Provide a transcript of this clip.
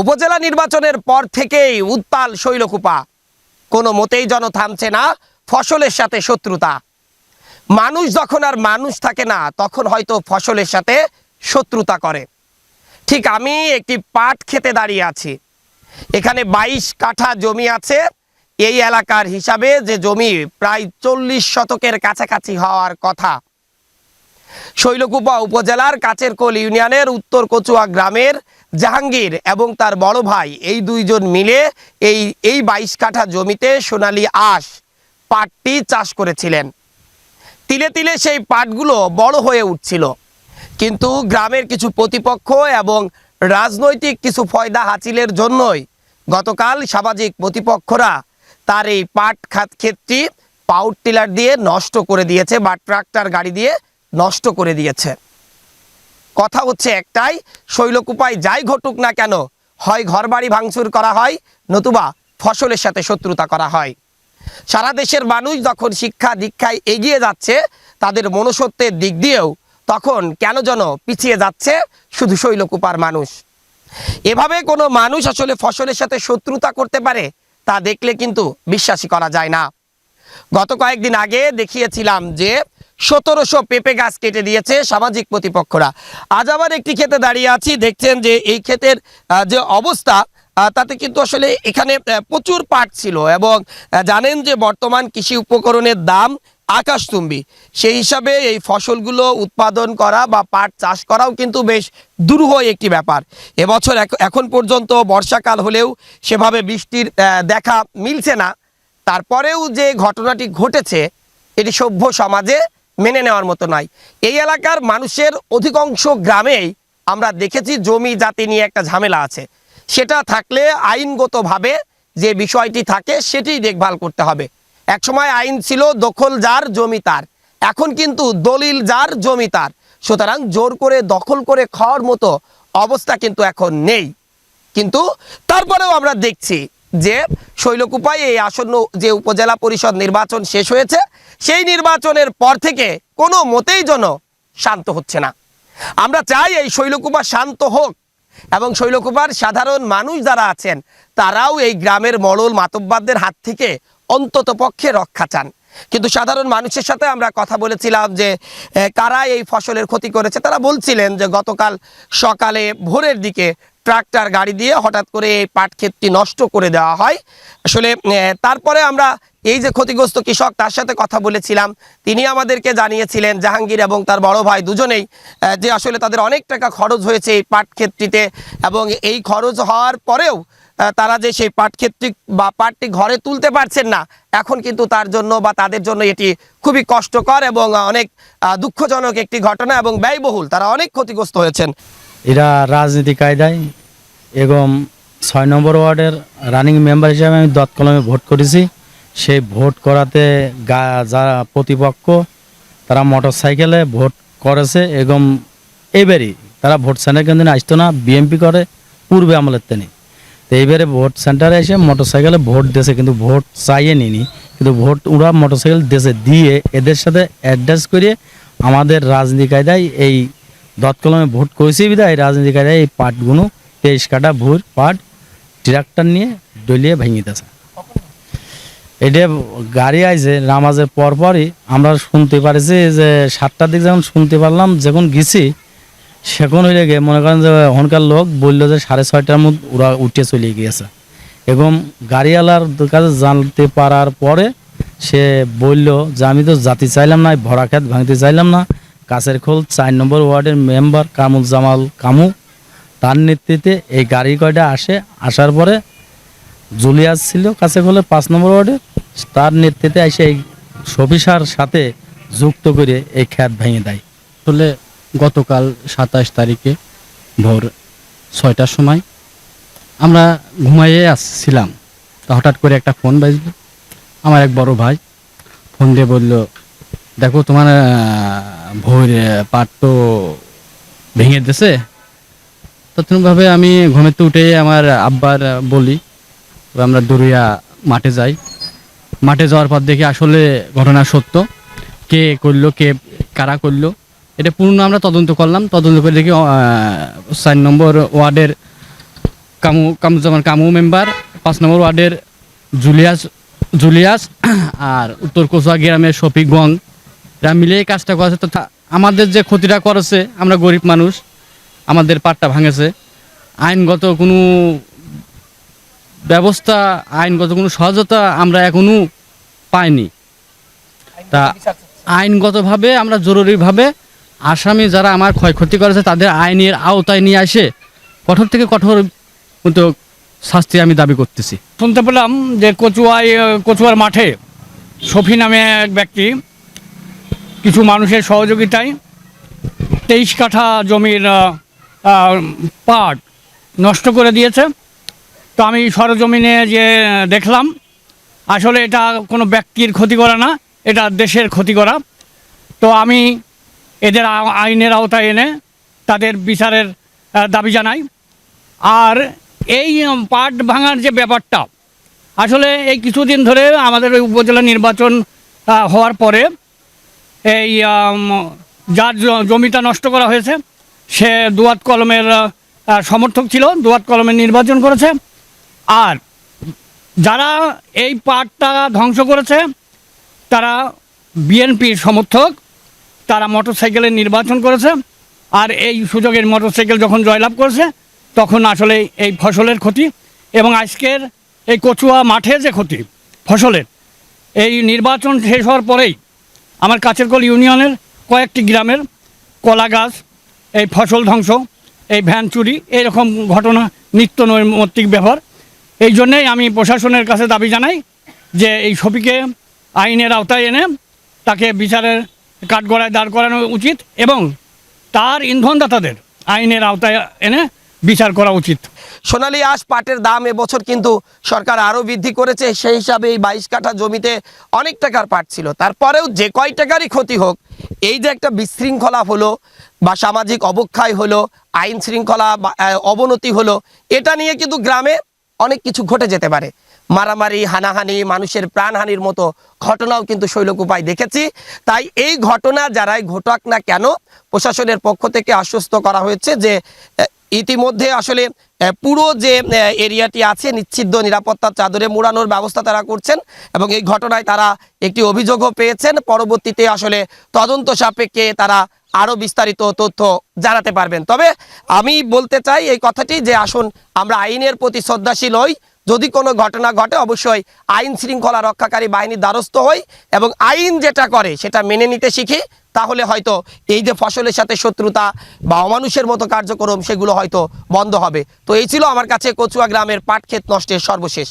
উপজেলা নির্বাচনের পর থেকেই উত্তাল শৈলকুপা। কোনো মতেই যেন থামছে না ফসলের সাথে শত্রুতা। মানুষ যখন আর মানুষ থাকে না, তখন হয়তো ফসলের সাথে শত্রুতা করে। ঠিক আমি একটি পাট খেতে দাঁড়িয়ে আছি। এখানে বাইশ কাঠা জমি আছে। এই এলাকার হিসাবে যে জমি প্রায় চল্লিশ শতকের কাছাকাছি হওয়ার কথা। শৈলকুপা উপজেলার কাচেরকোল ইউনিয়নের উত্তর কচুয়া গ্রামের জাহাঙ্গীর এবং তার বড় ভাই এই দুইজন মিলে এই এই বাইশ কাঠা জমিতে সোনালী আঁশ পাটটি চাষ করেছিলেন। তিলে তিলে সেই পাটগুলো বড় হয়ে উঠছিল। কিন্তু গ্রামের কিছু প্রতিপক্ষ এবং রাজনৈতিক কিছু ফয়দা হাসিলের জন্যই গতকাল সামাজিক প্রতিপক্ষরা তার এই পাট খাত ক্ষেতটি পাউট টিলার দিয়ে নষ্ট করে দিয়েছে বা ট্রাক্টর গাড়ি দিয়ে নষ্ট করে দিয়েছে। কথা হচ্ছে একটাই, শৈলকুপায় যাই ঘটুক না কেন, হয় ঘরবাড়ি ভাঙচুর করা হয়, নতুবা ফসলের সাথে শত্রুতা করা হয়। সারা দেশের মানুষ যখন শিক্ষা দীক্ষায় এগিয়ে যাচ্ছে, তাদের মনুষ্যত্বের দিক দিয়েও তখন কেন যেন পিছিয়ে যাচ্ছে শুধু শৈলকুপার মানুষ। এভাবে কোনো মানুষ আসলে ফসলের সাথে শত্রুতা করতে পারে, তা দেখলে কিন্তু বিশ্বাসই করা যায় না। গত কয়েকদিন আগে দেখিয়েছিলাম যে সতেরোশো পেঁপে গাছ কেটে দিয়েছে সামাজিক প্রতিপক্ষরা। আজ আবার একটি ক্ষেতে দাঁড়িয়ে আছি, দেখছেন যে এই ক্ষেতের যে অবস্থা তাতে কিন্তু আসলে এখানে প্রচুর পাট ছিল এবং জানেন যে বর্তমান কৃষি উপকরণের দাম আকাশচুম্বী। সেই হিসাবে এই ফসলগুলো উৎপাদন করা বা পাট চাষ করাও কিন্তু বেশ দুরূহ একটি ব্যাপার। এবছর এখন পর্যন্ত বর্ষাকাল হলেও সেভাবে বৃষ্টির দেখা মিলছে না। তারপরেও যে ঘটনাটি ঘটেছে, এটি সভ্য সমাজে মেনে নেওয়ার মতো নয় এই এলাকার মানুষের অধিকাংশ গ্রামেই আমরা দেখেছি জমি জাতি নিয়ে একটা ঝামেলা আছে। সেটা থাকলে আইনগতভাবে যে বিষয়টি থাকে সেটি দেখভাল করতে হবে। একসময় আইন ছিল দখল যার, জমি তার। এখন কিন্তু দলিল যার, জমি তার। সুতরাং জোর করে দখল করে খাওয়ার মতো অবস্থা কিন্তু এখন নেই। কিন্তু তারপরেও আমরা দেখছি যে শৈলকুপায় এই আসন্ন যে উপজেলা পরিষদ নির্বাচন শেষ হয়েছে, সেই নির্বাচনের পর থেকে কোনো মতেই যেন শান্ত হচ্ছে না। আমরা চাই এই শৈলকুপা শান্ত হোক এবং শৈলকুপার সাধারণ মানুষ যারা আছেন, তারাও এই গ্রামের মরল মাতব্বারদের হাত থেকে অন্তত পক্ষে রক্ষা চান। কিন্তু সাধারণ মানুষের সাথে আমরা কথা বলেছিলাম যে কারা এই ফসলের ক্ষতি করেছে? তারা বলছিলেন যে, গতকাল সকালে ভোরের দিকে ট্রাক্টর, গাড়ি দিয়ে হঠাৎ করে এই পাট ক্ষেতটি নষ্ট করে দেওয়া হয়। আসলে তারপরে আমরা এই যে ক্ষতিগ্রস্ত কৃষক, তার সাথে কথা বলেছিলাম। তিনি আমাদেরকে জানিয়েছিলেন, জাহাঙ্গীর এবং তার বড় ভাই দুজনেই যে আসলে তাদের অনেক টাকা খরচ হয়েছে এই পাট ক্ষেতটিতে এবং এই খরচ হওয়ার পরেও তারা যে সেই পাট ক্ষেতটি বা পাটটি ঘরে তুলতে পারছেন না, এখন কিন্তু তার জন্য বা তাদের জন্য এটি খুবই কষ্টকর এবং অনেক দুঃখজনক একটি ঘটনা এবং ব্যয়বহুল। তারা অনেক ক্ষতিগ্রস্ত হয়েছেন। এরা রাজনীতি কায়দায় এবং ছয় নম্বর ওয়ার্ডের রানিং মেম্বার হিসাবে আমি দত কলমে ভোট করেছি। সেই ভোট করাতে গা, যারা প্রতিপক্ষ, তারা মোটর সাইকেলে ভোট করেছে। এবং এবারই তারা ভোট সেন্টার কিন্তু আসতো না বিএমপি করে, পূর্বে আমলের তেনি। তো এইবারে ভোট সেন্টারে এসে মোটর সাইকেলে ভোট দিয়েছে, কিন্তু ভোট চাইয়ে নিনি কিন্তু ভোট ওরা মোটর সাইকেল দিয়েছে, দিয়ে এদের সাথে অ্যাডজাস্ট করিয়ে আমাদের রাজনীতি কায়দায় এই দৎকলমে ভোট করেছি বিধায় রাজনীতি কায়দায় এই পাটগুলো তেইশ কাটা ভোর, পাট ট্রাক্টর নিয়ে ডলিয়ে ভেঙে দিয়েছে। এটা গাড়ি আইছে নামাজের পর পরই, আমরা শুনতে পারিছি যে সাতটার দিকে যখন শুনতে পারলাম, যখন গেছি, সেখন হইলে গিয়ে মনে করেন যে ওখানকার লোক বলল যে সাড়ে ছয়টার মধ্যে ওরা উঠে চলে গিয়েছে। এবং গাড়িওয়ালার কাছে জানতে পারার পরে সে বলল যে আমি তো জাতি চাইলাম না, ভরা খেত ভাঙতে চাইলাম না, কাছের খোল চার নম্বর ওয়ার্ডের মেম্বার কামুল জামাল কামু। তার নেতৃত্বে এই গাড়ি কয়টা আসে, আসার পরে জুলিয়াস ছিল কাছে খোলে পাঁচ নম্বর ওয়ার্ডে, তার নেতৃত্বে এসে এই সফিসার সাথে যুক্ত করে এই খ্যাত ভেঙে দেয়। আসলে গতকাল সাতাশ তারিখে ভোর ছয়টার সময় আমরা ঘুমাইয়ে আসছিলাম। তা হঠাৎ করে একটা ফোন বাজলো। আমার এক বড় ভাই ফোন দিয়ে বলল, দেখো তোমার ভোর পাট তো ভেঙে দিয়েছে তৎক্ষণিকভাবে আমি ঘুমেতে উঠে আমার আব্বার বলি আমরা দৌড়িয়া মাঠে যাই। মাঠে যাওয়ার পর দেখি আসলে ঘটনা সত্য। কে করল, কে, কারা করল, এটা পূর্ণ আমরা তদন্ত করলাম। তদন্ত করে দেখি চার নম্বর ওয়ার্ডের কামু, কামুজ্জামান কামু মেম্বার পাঁচ নম্বর ওয়ার্ডের জুলিয়াস জুলিয়াস, আর উত্তর কোচুয়া গ্রামের শফিক গং এরা মিলে কাজটা করেছে। তো আমাদের যে ক্ষতিটা করেছে, আমরা গরিব মানুষ। আমাদের পাটটা ভাঙেছে। আইনগত কোনো ব্যবস্থা, আইনগত কোনো সহজতা আমরা এখনও পাইনি। তা আইনগতভাবে আমরা জরুরিভাবে আসামি যারা আমার ক্ষয়ক্ষতি করেছে, তাদের আইনের আওতায় নিয়ে আসে কঠোর থেকে কঠোর মতো শাস্তি আমি দাবি করতেছি। শুনতে পেলাম যে কচুয়ায়, কচুয়ার মাঠে শফি নামে এক ব্যক্তি কিছু মানুষের সহযোগিতায় তেইশ কাঠা জমির পাট নষ্ট করে দিয়েছে। তো আমি সরজমিনে যে দেখলাম, আসলে এটা কোনো ব্যক্তির ক্ষতি করা না, এটা দেশের ক্ষতি করা। তো আমি এদের আইনের আওতায় এনে তাদের বিচারের দাবি জানাই। আর এই পাট ভাঙার যে ব্যাপারটা, আসলে এই কিছুদিন ধরে আমাদের ওই উপজেলা নির্বাচন হওয়ার পরে এই যার জমিটা নষ্ট করা হয়েছে সে দুয়াত কলমের সমর্থক ছিল, দুয়াত কলমের নির্বাচন করেছে। আর যারা এই পাটটা ধ্বংস করেছে, তারা বিএনপির সমর্থক, তারা মোটরসাইকেলের নির্বাচন করেছে। আর এই সুযোগের মোটরসাইকেল যখন জয়লাভ করেছে, তখন আসলে এই ফসলের ক্ষতি এবং আজকের এই কচুয়া মাঠে যে ক্ষতি ফসলের, এই নির্বাচন শেষ হওয়ার পরেই আমার কাছেরকল ইউনিয়নের কয়েকটি গ্রামের কলা গাছ এই ফসল ধ্বংস, এই ভ্যান চুরি, এরকম ঘটনা, নিত্য নৈমিত্তিক ব্যাপার। এই জন্যেই আমি প্রশাসনের কাছে দাবি জানাই যে এই ছবিকে আইনের আওতায় এনে তাকে বিচারের কাঠগড়ায় দাঁড় করানো উচিত এবং তার ইন্ধনদাতাদের আইনের আওতায় এনে বিচার করা উচিত। সোনালী আঁশ পাটের দাম এবছর কিন্তু সরকার আরও বৃদ্ধি করেছে। সেই হিসাবে এই বাইশ কাঠা জমিতে অনেক টাকার পাট ছিল। তারপরেও যে কয় টাকারই ক্ষতি হোক এই যে একটা বিশৃঙ্খলা হলো বা সামাজিক অবক্ষয় হলো, আইন শৃঙ্খলা বা অবনতি হলো, এটা নিয়ে কিন্তু গ্রামে অনেক কিছু ঘটে যেতে পারে। মারামারি, হানাহানি, মানুষের প্রাণহানির মতো ঘটনাও কিন্তু শৈলকুপায় দেখেছি। তাই এই ঘটনা যারাই ঘটাক না কেন, প্রশাসনের পক্ষ থেকে আশ্বস্ত করা হয়েছে যে ইতিমধ্যে আসলে পুরো যে এরিয়াটি আছে নিচ্ছিদ্র নিরাপত্তার চাদরে মোড়ানোর ব্যবস্থা তারা করছেন এবং এই ঘটনায় তারা একটি অভিযোগও পেয়েছেন। পরবর্তীতে আসলে তদন্ত সাপেক্ষে তারা আরও বিস্তারিত তথ্য জানাতে পারবেন। তবে আমি বলতে চাই এই কথাটি যে, আসুন, আমরা আইনের প্রতি শ্রদ্ধাশীল হই। যদি কোনো ঘটনা ঘটে, অবশ্যই আইন শৃঙ্খলা রক্ষাকারী বাহিনীর দ্বারস্থ হই এবং আইন যেটা করে সেটা মেনে নিতে শিখি। তাহলে হয়তো এই যে ফসলের সাথে শত্রুতা বা অমানুষের মতো কার্যক্রম, সেগুলো হয়তো বন্ধ হবে। তো এই ছিল আমার কাছে কচুয়া গ্রামের পাট ক্ষেত নষ্টের সর্বশেষ।